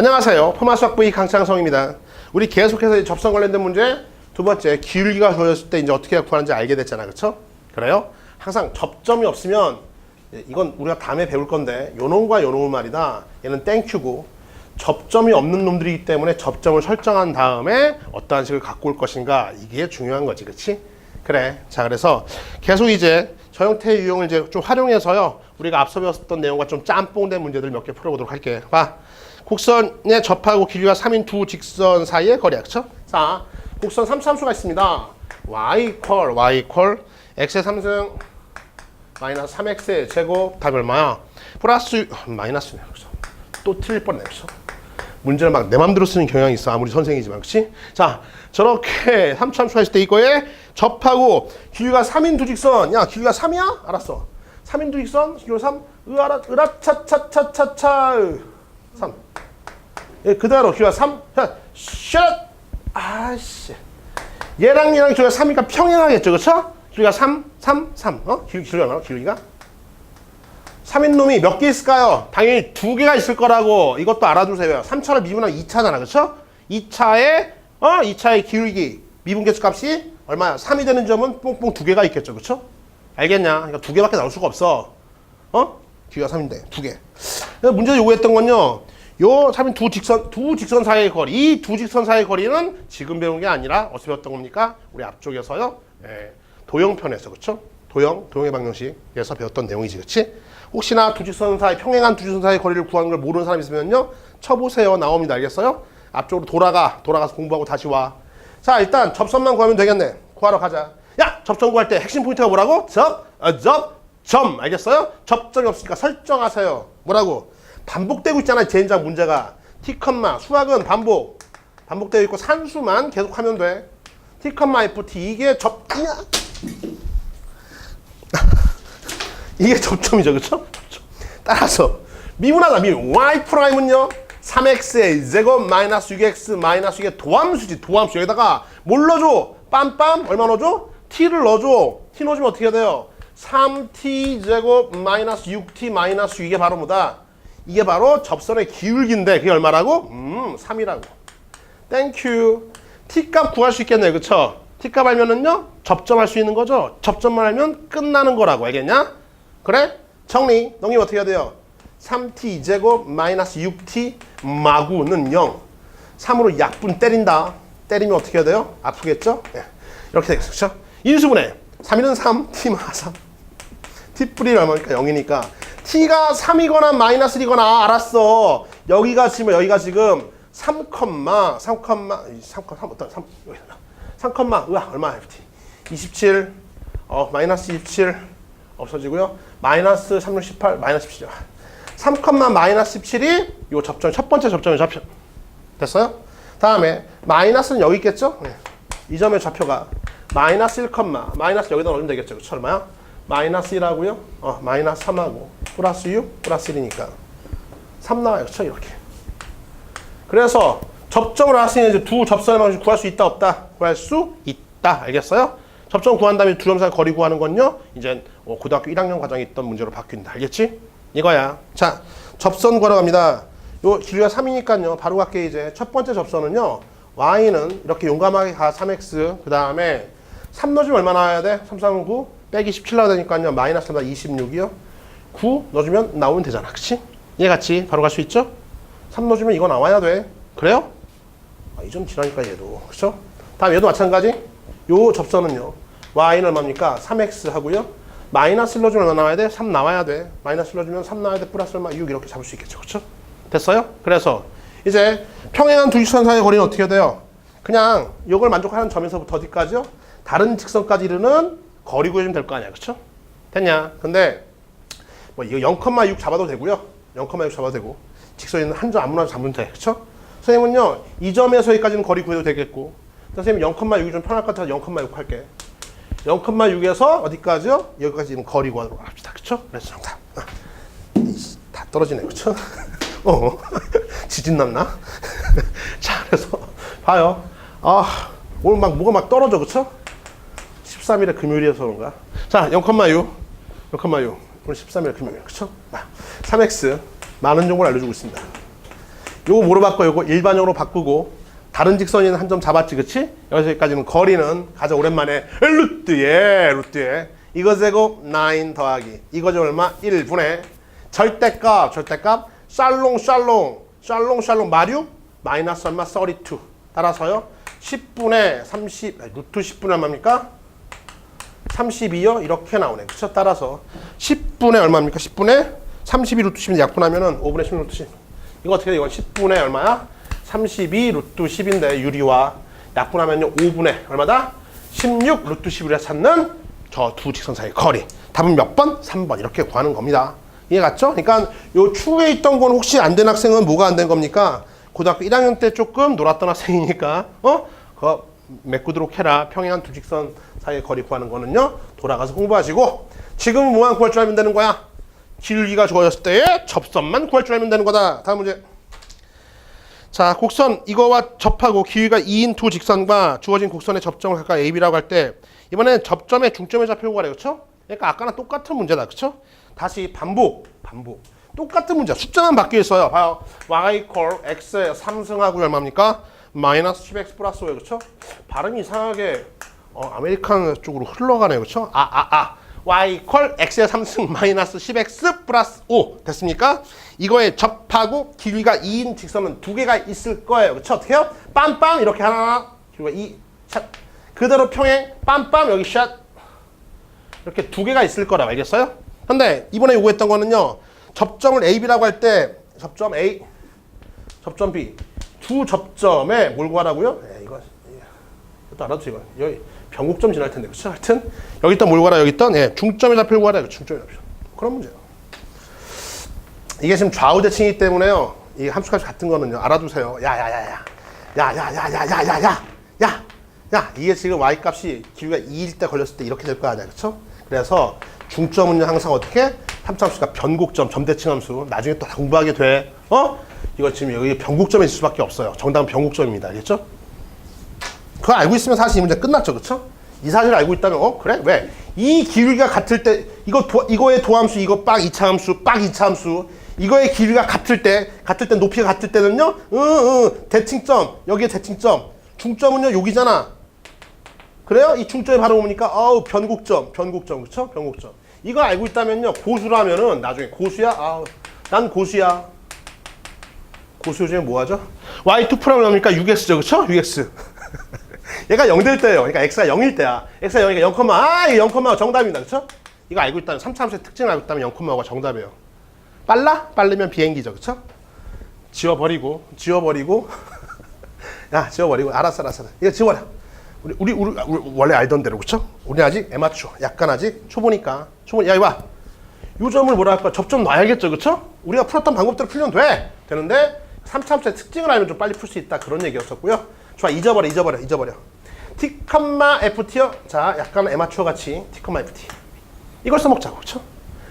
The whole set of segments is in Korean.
안녕하세요. 포마수학부의 강창성입니다. 우리 계속해서 이 접선 관련된 문제 두 번째 기울기가 주어졌을 때 이제 어떻게 구하는지 알게 됐잖아, 그렇죠? 그래요? 항상 접점이 없으면 예, 이건 우리가 다음에 배울 건데 요놈과 요놈은 말이다. 얘는 땡큐고 접점이 없는 놈들이기 때문에 접점을 설정한 다음에 어떠한 식을 갖고 올 것인가 이게 중요한 거지, 그렇지? 그래. 자, 그래서 계속 이제 저 형태의 유형을 이제 좀 활용해서요. 우리가 앞서 배웠던 내용과 좀 짬뽕된 문제들 몇 개 풀어보도록 할게. 봐. 곡선에 접하고 길이가 3인 두 직선 사이의. 그쵸? 자, 곡선 3참수가 있습니다. y equal y equal x의 3승 마이너스 3x의 제곱 답이 얼마야? 플러스 마이너스네. 그래서 또 틀릴 뻔네. 그래서 문제를 막 내 맘대로 쓰는 경향이 있어. 아무리 선생이지만. 그치? 자, 저렇게 3참수 했을 때 이거에 접하고 길이가 3인 두 직선. 야, 길이가 3이야? 알았어. 3인 두 직선. 길이가 3. 으아라, 으라차차차차차. 3. 예, 그대로 길이가 3. 자, 샷! 아씨. 얘랑 얘랑 길이가 3이니까 평행하겠죠. 그쵸? 길이가 3, 3, 3. 어? 길, 길이가 얼마나? 길이가? 3인 놈이 몇 개 있을까요? 당연히 두 개가 있을 거라고 이것도 알아두세요. 3차를 미분하면 2차잖아. 그쵸? 2차에 어? 2차의 기울기 미분 계수 값이 얼마야? 3이 되는 점은 뽕뽕 두 개가 있겠죠. 그쵸? 알겠냐? 그러니까 두 개밖에 나올 수가 없어. 어? 길이가 3인데 두 개. 문제에서 요구했던 건요. 요 3인 두 직선 두 직선 사이의 거리. 이 두 직선 사이의 거리는 지금 배운 게 아니라 어디서 배웠던 겁니까? 우리 앞쪽에서요. 예, 도형편에서 그쵸? 도형, 도형의 방정식에서 배웠던 내용이지, 그치? 혹시나 두 직선 사이, 평행한 두 직선 사이의 거리를 구하는 걸 모르는 사람 있으면요, 쳐보세요. 나옵니다. 알겠어요? 앞쪽으로 돌아가. 돌아가서 공부하고 다시 와. 자, 일단 접선만 구하면 되겠네. 구하러 가자. 야! 접점 구할 때 핵심 포인트가 뭐라고? 접, 어, 접, 점. 알겠어요? 접점이 없으니까 설정하세요. 뭐라고? 반복되고 있잖아요. 젠장 문제가. T, 수학은 반복. 반복되어 있고 산수만 계속 하면 돼. T, FT. 이게 접, 야! 이게 접점이죠, 그렇죠? 따라서 미분하다 미분 y 프라임은요 3x의 제곱 마이너스 6x 마이너스 6의 도함수지 도함수 여기다가 뭘 넣어줘? 빰빰 얼마 넣어줘? t를 넣어줘 t 넣어주면 어떻게 돼요? 3t 제곱 마이너스 6t 마이너스 6 이게 바로 뭐다? 이게 바로 접선의 기울기인데 그게 얼마라고? 음 3이라고 땡큐 t값 구할 수 있겠네요 그쵸? t값 알면은요 접점할 수 있는 거죠 접점만 알면 끝나는 거라고 알겠냐? 그래? 정리 넘기면 어떻게 해야 돼요? 3t 제곱 마이너스 6t 마구는 0 3으로 약분 때린다 때리면 어떻게 해야 돼요? 아프겠죠? 예. 이렇게 되겠죠 그렇죠? 인수분해 3이는 3 t 마3 t 뿌리 얼마니까 0이니까 t가 3이거나 마이너스 1이거나 알았어 여기가 지금 여기가 지금 3, 3, 3, 3, 3, 3, 3, 3, 으아 얼마 FT 27 어, 마이너스 27 없어지고요 마이너스 3, 18 마이너스 17 3, 마이너스 17이 요 접점 첫 번째 접점의 좌표 됐어요? 다음에 마이너스는 여기 있겠죠? 네. 이 점의 좌표가 마이너스 1, 마이너스 여기다 넣으면 되겠죠? 그쵸? 얼마야? 마이너스 1하고요. 어, 마이너스 3하고. 플러스 6 플러스 1이니까. 3 나와요. 그쵸? 이렇게. 그래서 접점을 하시는 이제 두 접선의 방식 구할 수 있다 없다? 구할 수 있다. 알겠어요? 접점 구한 다음에 두 점 사이 거리 구하는 건요. 이제 어, 고등학교 1학년 과정에 있던 문제로 바뀐다. 알겠지? 이거야. 자 접선 구하러 갑니다. 요 길이가 3이니까요. 바로 갈게 이제 첫 번째 접선은요. y는 이렇게 용감하게 가 3x 그 다음에 3 넣어주면 얼마 나와야 돼? 3, 3, 9 빼기 17 나와야 되니까요 마이너스 3다 26이요 9 넣어주면 나오면 되잖아 그치? 얘 같이 바로 갈 수 있죠? 3 넣어주면 이거 나와야 돼 그래요? 아, 이점 지나니까 얘도 그쵸? 다음 얘도 마찬가지 요 접선은요 y는 얼마입니까? 3x 하고요 마이너스 1 넣어주면 얼마 나와야 돼? 3 나와야 돼 마이너스 1 넣어주면 3 나와야 돼 플러스 얼마? 6 이렇게 잡을 수 있겠죠 그쵸? 됐어요? 그래서 이제 평행한 두 직선 사이의 거리는 어떻게 돼요? 그냥 이걸 만족하는 점에서부터 어디까지요? 다른 직선까지 이르는 거리 구해주면 될 거 아니야 그쵸? 됐냐? 근데 뭐 이거 0,6 잡아도 되고요 0,6 잡아도 되고 직선 있는 한 점 아무나 잡으면 돼 그쵸? 선생님은요 이 점에서 여기까지는 거리 구해도 되겠고 선생님 0,6이 좀 편할 것 같아서 0,6 할게 0,6에서 어디까지요? 여기까지는 거리 구하도록 합시다 그쵸? 그래서 정답 다 떨어지네 그쵸? 어 지진 났나? 자 그래서 봐요 아 오늘 막 뭐가 막 떨어져 그쵸? 13일에 금요일이어서 그런가? 자 0,6 0,6 오늘 13일 금요일 그쵸? 3x 많은 정보를 알려주고 있습니다 요거 뭐로 바꿔? 요거 일반형으로 바꾸고 다른 직선인 한점 잡았지, 그치? 여기까지는 거리는 가장 오랜만에 루트에 루트에 이거 제곱 9 더하기 이거 제 얼마? 1분의 절대값 절대값 샬롱 샬롱 샬롱 샬롱 마류 마이너스 얼마? 32 따라서요 10분의 30 아니, 루트 10분의 얼마입니까? 32요? 이렇게 나오네. 그쵸? 따라서 10분의 얼마입니까? 10분의 32 루트 10인데 약분하면은 5분의 16 루트 10. 이거 어떻게 돼? 이건 10분의 얼마야? 32 루트 10인데 유리와 약분하면요 5분의 얼마다? 16 루트 10이라 찾는 저 두 직선 사이 거리. 답은 몇 번? 3번 이렇게 구하는 겁니다. 이해 갔죠? 그러니까 요 추후에 있던 건 혹시 안 된 학생은 뭐가 안 된 겁니까? 고등학교 1학년 때 조금 놀았던 학생이니까 어? 그거 메꾸도록 해라. 평행한 두 직선 사이의 거리 구하는 거는요. 돌아가서 공부하시고 지금은 뭐만 구할 줄 알면 되는 거야? 길기가 좋아졌을 때의 접선만 구할 줄 알면 되는 거다. 다음 문제. 자, 곡선 이거와 접하고 길이가 2인 두 직선과 주어진 곡선의 접점을 각각 AB라고 할 때 이번엔 접점의 중점의 좌표를 구하래. 그렇죠? 그러니까 아까랑 똑같은 문제다. 그렇죠? 다시 반복. 반복. 똑같은 문제. 숫자만 바뀌어 있어요. 봐요. y equal x의 3승하고 얼마입니까? 마이너스 10x 플러스 5 그렇죠? 발음이 이상하게 어, 아메리칸 쪽으로 흘러가네요. 그렇죠? 아, 아, 아. y equal x의 3승 마이너스 10x 플러스 5 됐습니까? 이거에 접하고 길이가 2인 직선은 두 개가 있을 거예요. 그렇죠? 어떻게 해요? 빰빰 이렇게 하나 그리고 이 샷. 그대로 평행 빰빰 여기 샷 이렇게 두 개가 있을 거라 알겠어요? 근데 이번에 요구했던 거는요. 접점을 AB라고 할 때 접점 A, 접점 B 두 접점에 몰고 가라고요? 에이, 네, 이거 예. 이것도 알아도 이거 여기 변곡점 지날 텐데 그렇죠? 하여튼 여기 있던 뭘 구하라 여기 있던 예, 중점의 좌표를 구하라 중점의 좌표 그런 문제예요. 이게 지금 좌우 대칭이기 때문에요. 이 함수값 같은 거는요. 알아두세요. 야야야야 야야야야야야야 야. 야 이게 지금 y 값이 기울기가 2일 때 걸렸을 때 이렇게 될 거 아니야 그렇죠? 그래서 중점은요 항상 어떻게 함수값과 변곡점 점대칭 함수 나중에 또 공부하게 돼 어? 이거 지금 여기 변곡점에 있을 수밖에 없어요. 정답은 변곡점입니다. 알겠죠? 그거 알고 있으면 사실 이 문제 끝났죠. 그렇죠? 이 사실을 알고 있다면 어? 그래? 왜? 이 길이가 같을 때 이거 도, 이거의 도함수 이거 빡 2차 함수 빡 2차 함수 이거의 길이가 같을 때 같을 때 높이가 같을 때는요. 응, 응. 대칭점. 여기에 대칭점. 중점은요. 여기잖아. 그래요? 이 중점이 바로 뭡니까? 아우 변곡점, 변곡점, 그렇죠? 변곡점. 이거 알고 있다면요, 고수라면은 나중에 고수야, 아우 난 고수야. 고수 요즘에 뭐 하죠? y2 프라임 뭡니까? 6x죠, 그렇죠? 6x. 얘가 0될 때예요. 그러니까 x가 0일 때야. x가 0이니까 0, 아, 이 0,5가 정답입니다, 그렇죠? 이거 알고 있다면 3차 함수의 특징을 알고 있다면 0,5가 정답이에요. 빨라? 빠르면 비행기죠, 그렇죠? 지워버리고, 지워버리고, 야, 지워버리고, 알았어, 알았어, 이거 지워버려. 우리, 우리, 우리, 우리 원래 알던 대로 그쵸? 우리 아직 애맞춰. 약간 아직 초보니까. 초보, 야, 이봐. 요 점을 뭐라 할까? 접점 놔야겠죠, 그쵸? 우리가 풀었던 방법대로 풀면 돼. 되는데, 3차함수의 특징을 알면 좀 빨리 풀 수 있다. 그런 얘기였었고요. 좋아, 잊어버려, 잊어버려, 잊어버려. T, FT요? 자, 약간 애맞춰 같이 T, FT. 이걸 써먹자고, 그쵸?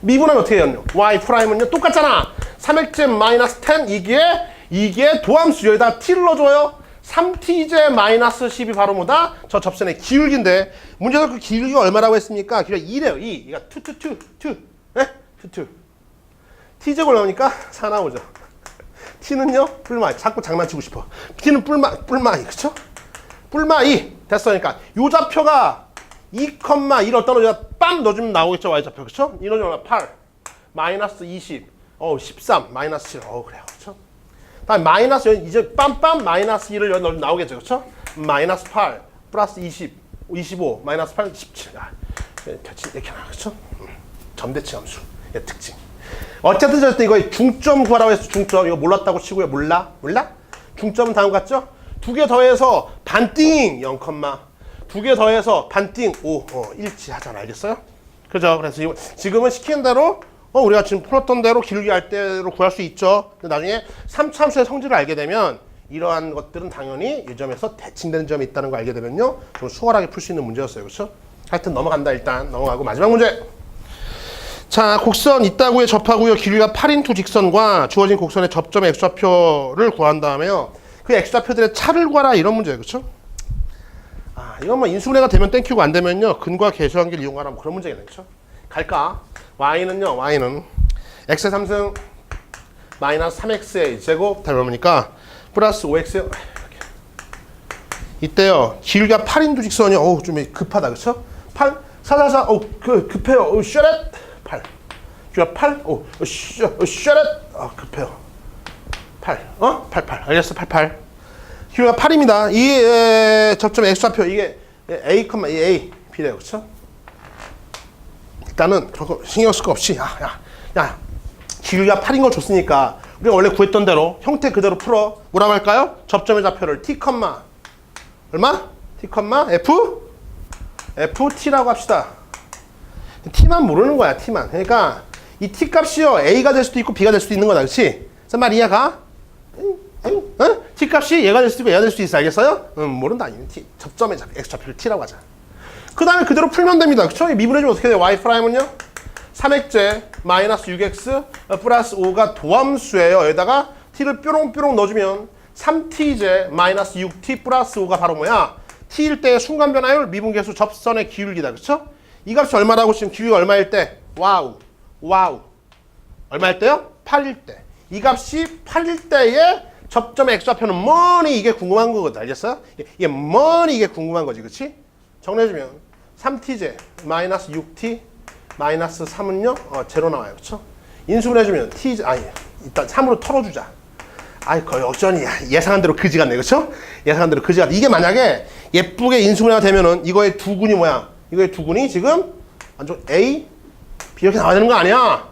미분하면 어떻게 해요? Y 프라임은요? 똑같잖아. 3x제 마이너스 10 이게, 이게 도함수 여기다 T를 넣어줘요. 3tj 마이너스 10이 바로 뭐다? 저 접선의 기울기인데 문제에서 그 기울기가 얼마라고 했습니까? 기울기가 2래요. 2. 그러니까 2, 2, 2, 2. 네? 2, 2. t제곱 나오니까 4 나오죠. T는요? 뿔마. 자꾸 장난치고 싶어. t는 뿔마, 뿔마2. 그쵸? 뿔마2. 됐어. 그러니까 요 좌표가 2,1 어떤 여기다 빰 넣어주면 나오겠죠. y좌표. 그쵸? 이 넣어주면 8. 마이너스 20. 어, 13. 마이너스 7. 어, 그래요. 그쵸? 다음 마이너스 이제 빰빰 마이너스 1을 여기 넣으면 나오겠죠 그렇죠? 마이너스 8 플러스 20 25 마이너스 8 17 아, 대칭 이렇게 나와 그렇죠? 점대칭 함수 의 특징 어쨌든 어쨌든 이거 중점 구하라고 했어 중점 이거 몰랐다고 치고요 몰라? 몰라? 중점은 다음 같죠? 두 개 더해서 반띵 0, 두개 더해서 반띵 5 어, 일치하잖아 알겠어요? 그죠? 그래서 이거 지금은 시키는 대로 어, 우리가 지금 풀었던 대로 길게 할 대로 구할 수 있죠. 근데 나중에 3참수의 성질을 알게 되면 이러한 것들은 당연히 이 점에서 대칭되는 점이 있다는 걸 알게 되면요. 좀 수월하게 풀 수 있는 문제였어요. 그렇죠? 하여튼 넘어간다 일단. 넘어가고 마지막 문제. 자, 곡선 있다고에 접하고요. 길이가 8인 두 직선과 주어진 곡선의 접점의 x좌표를 구한 다음에요. 그 x좌표들의 차를 구하라 이런 문제예요. 그렇죠? 아, 이건 뭐 인수분해가 되면 땡큐고 안 되면요. 근과 계수관계를 이용하라 뭐 그런 문제겠네. 그렇죠? 갈까? y는요. y는 x의 3승 마이너스 3x의 제곱 다 얼마니까 플러스 5x 이때요 길이가 8인 직선이 어우 좀 급하다 그쵸? 8 444 어우 그 급해요 어우 셔렛 8 길이가 8 어우 셔 어, 셔렛 아 급해요. 8 어? 88 알겠어 88 길이가 8입니다. 이 에, 접점 x좌표. 이게 a, 이 a B래요. 그쵸? 일단은 그거 신경 쓸 거 없이 야, 야, 야. 길이가 8인 걸 줬으니까 우리가 원래 구했던 대로 형태 그대로 풀어. 뭐라고 할까요? 접점의 좌표를 t, 얼마? t, f? ft라고 합시다 t만 모르는 거야 t만 그러니까 이 t 값이요 a가 될 수도 있고 b가 될 수도 있는 거다 그렇지? 무슨 말 이해가? 응? t 값이 얘가 될 수도 있고 얘가 될 수도 있어 알겠어요? 응 모른다 이 t 접점의 x 좌표를 t라고 하자 그 다음에 그대로 풀면 됩니다 그쵸? 미분해주면 어떻게 돼요? y 프라임은요? 3x제 마이너스 6x 플러스 5가 도함수예요. 여기다가 t를 뾰롱뾰롱 넣어주면 3t제 마이너스 6t 플러스 5가 바로 뭐야? t일 때의 순간 변화율 미분계수 접선의 기울기다. 그쵸? 이 값이 얼마라고 지금 기울기가 얼마일 때? 와우 와우 얼마일 때요? 8일 때. 이 값이 8일 때의 접점의 x좌표는 뭐니 이게 궁금한 거거든. 알겠어요? 이게 뭐니 이게 궁금한 거지. 그치? 정리해주면 3t제 마이너스 6t 마이너스 3은요? 어, 제로 나와요. 그쵸? 인수분 해주면 t 아니 일단 3으로 털어주자. 아이 거의 어쩌니 예상한 대로 그지 같네. 그쵸? 예상한 대로 그지 같네. 이게 만약에 예쁘게 인수분해가 되면은 이거의 두근이 뭐야? 이거의 두근이 지금 완전 A, B 이렇게 나와야 되는 거 아니야?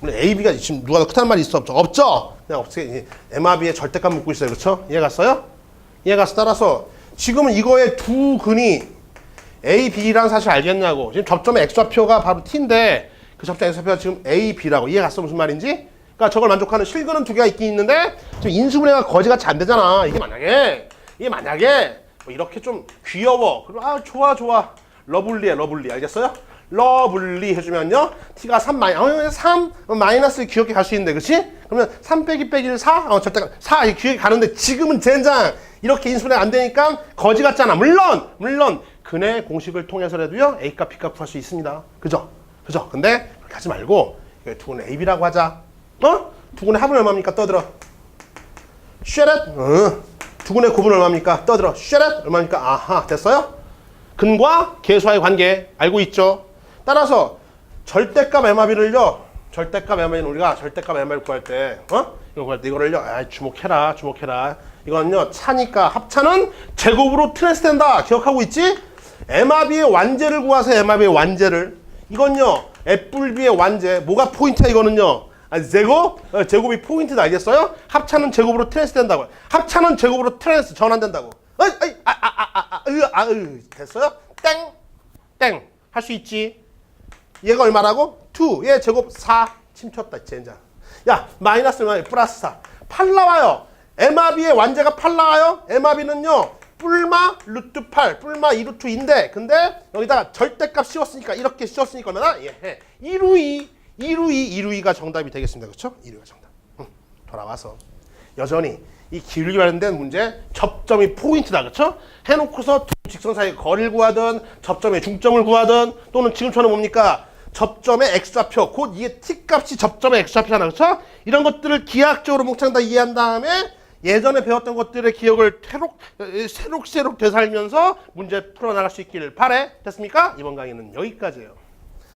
물론 A, B가 지금 누가 더 크다는 말이 있어 없죠? 없죠? 그냥 어떻게 MRB의 절대값 묻고 있어요. 그렇죠? 이해 갔어요? 이해 갔어. 따라서 지금은 이거의 두 근이 A, B라는 사실 알겠냐고. 지금 접점의 X좌표가 바로 T인데 그 접점 X좌표가 지금 A, B라고. 이해 갔어? 무슨 말인지? 그러니까 저걸 만족하는 실근은 두 개가 있긴 있는데 지금 인수분해가 거지같이 안 되잖아. 이게 만약에 이게 만약에 뭐 이렇게 좀 귀여워. 그리고 아 좋아 좋아. 러블리해 러블리. 알겠어요? 러블리 해주면요. T가 3 마이, 어, 3 마이너스 귀엽게 갈수 있는데, 그치? 그러면 3 빼기 빼기 4? 어, 절대 4 이렇게 귀엽게 가는데 지금은 젠장 이렇게 인수분해 안 되니까 거지 같잖아. 물론, 물론 근의 공식을 통해서라도요 A값, B값 구할 수 있습니다. 그죠? 그죠? 근데 그렇게 하지 말고 이거 두근의 A, B라고 하자. 어? 두근의 합은 얼마입니까? 떠들어. 쉐렛? 어. 두근의 곱은 얼마입니까? 떠들어. 쉐렛? 얼마입니까? 아하, 됐어요? 근과 계수와의 관계 알고 있죠? 따라서 절대값 MRB를요. 절대값 MRB는 우리가 절대값 MRB 구할 때, 어? 이거 구할 때 이거를요. 아, 주목해라, 주목해라. 이거는요. 차니까 합차는 제곱으로 트랜스된다. 기억하고 있지? MRB의 완제를 구하세요. MRB의 완제를. 이건요. F불비의 완제. 뭐가 포인트야 이거는요. 아, 제곱? 어, 제곱이 포인트다. 알겠어요? 합차는 제곱으로 트랜스 된다고. 합차는 제곱으로 트랜스 전환된다고. 어이, 어이, 으, 아, 으. 됐어요? 땡, 땡. 할 수 있지. 얘가 얼마라고? 2. 얘 제곱 4. 침쳤다, 젠장. 야, 마이너스 얼마야? 플러스 4. 8 나와요. MRB의 완제가 8 나와요. MRB는요. 뿔마 루트 8, 뿔마 2루트 2인데 근데 여기다가 절대값 씌웠으니까 이렇게 씌웠으니까 얼마나? 예. 2루이, 2루이, 2루이가 정답이 되겠습니다. 그렇죠? 2루이가 정답. 응. 돌아와서 여전히 이 길기 관련된 문제 접점이 포인트다. 그렇죠? 해놓고서 두 직선 사이 거리를 구하든 접점의 중점을 구하든 또는 지금처럼 뭡니까? 접점의 x좌표 곧 이게 t값이 접점의 x좌표잖아. 그렇죠? 이런 것들을 기하학적으로 몽창 다 이해한 다음에 예전에 배웠던 것들의 기억을 새록, 새록새록 되살면서 문제 풀어나갈 수 있기를 바래. 됐습니까? 이번 강의는 여기까지예요.